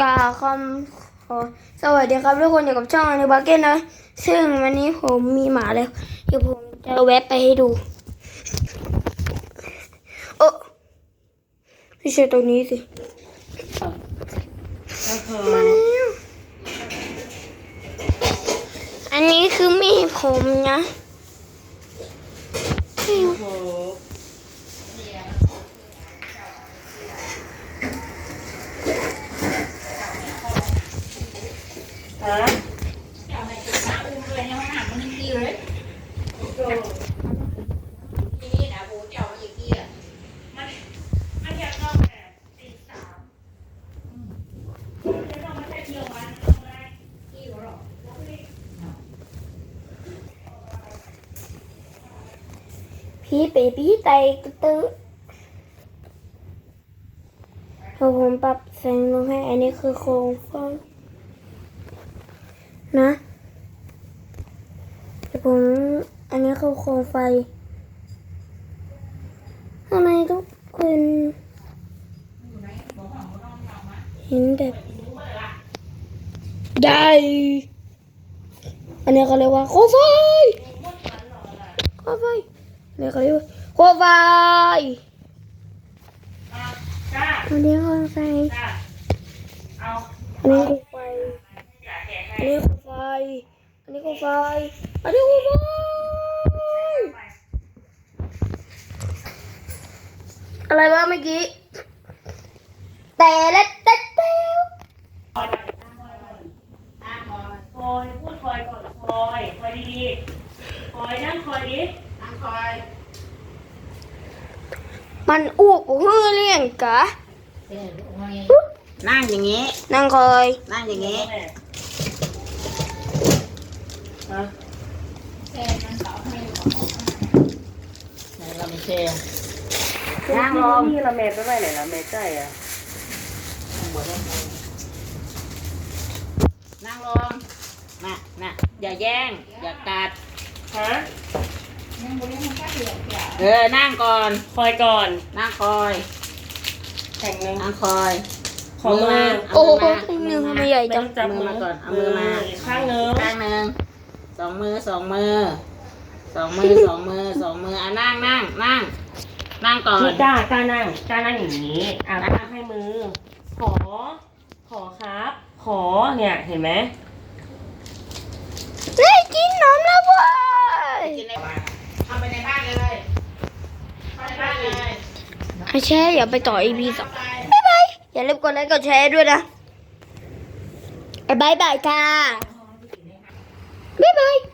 กาคำขอสวัสดีครับทุกคนอยู่กับช่องอนุบาเก้นนะ ซึ่งวันนี้ผมมีหมาแล้วเดี๋ยวผมจะแวะไปให้ดูโอ้ไม่ใช่ตรงนี้สิก็คือมาแล้วอันนี้คือมีดผมนะโอ้โห ฮะพี่เปพี่ไตกระตือพอผมปรับแสงลงให้ อันนี้คือโครงไฟ นะเดี๋ยวผมอันนี้คือโครงไฟทำไมทุกคนเห็นแบบได้ อันนี้เขาเรียกว่าโคมไฟโคมไฟอันนี้เขาเรียกว่าโคมไฟอันนี้โคมไฟเอาอันนี้โคมไฟอันนี้โคมไฟ อันนี้โคมไฟ อันนี้โคมไฟอะไรวะเมื่อกี้แต่และแต่แต่คอยพูดคอยก่อนคอยคอยดีๆคอยนั่งคอยดินั่งคอย มันอ้วกกูเฮือเลี้ยงกะนั่งอย่างนี้ นั่งคอย นั่งอย่างนี้ ฮะไหนเราไม่เช่นั่งลงนี่เราเมย์ไปไว้ไหนละเมย์ใจอะนั่งลงน่ะน่ะอย่าแย่ง อย่ากัดฮะเออนั่งก่อน คอยก่อน นั่งคอยแข่งหนึ่งนั่งคอยขอมือเาโอ้โหมือหมานึ่งเอาทำไมมือใหญ่ไม่จัต้งองจับมือเอามือมาก่อน เอามือมาอีกข้างหนึงข้างหนึ่ง สองมือสองมือสองมือสองมือสองมืออะนั่งนั่งนั่งนั่งก่อนนี่กล้ากล้านั่งกล้านั่งอย่างนี้อะกล้าให้มือ ขอ ขอครับ ขอเนี่ยเห็นไหมได้กินนมแล้วเว้ยกินในเข้าไปในบ้านเลยเข้าในบ้านเลยอาแช่อย่าไปต่อ EP สองบ๊ายบายอย่าลืมกดไลค์กดแชร์ด้วยนะบ๊ายบายค่ะ Bye bye.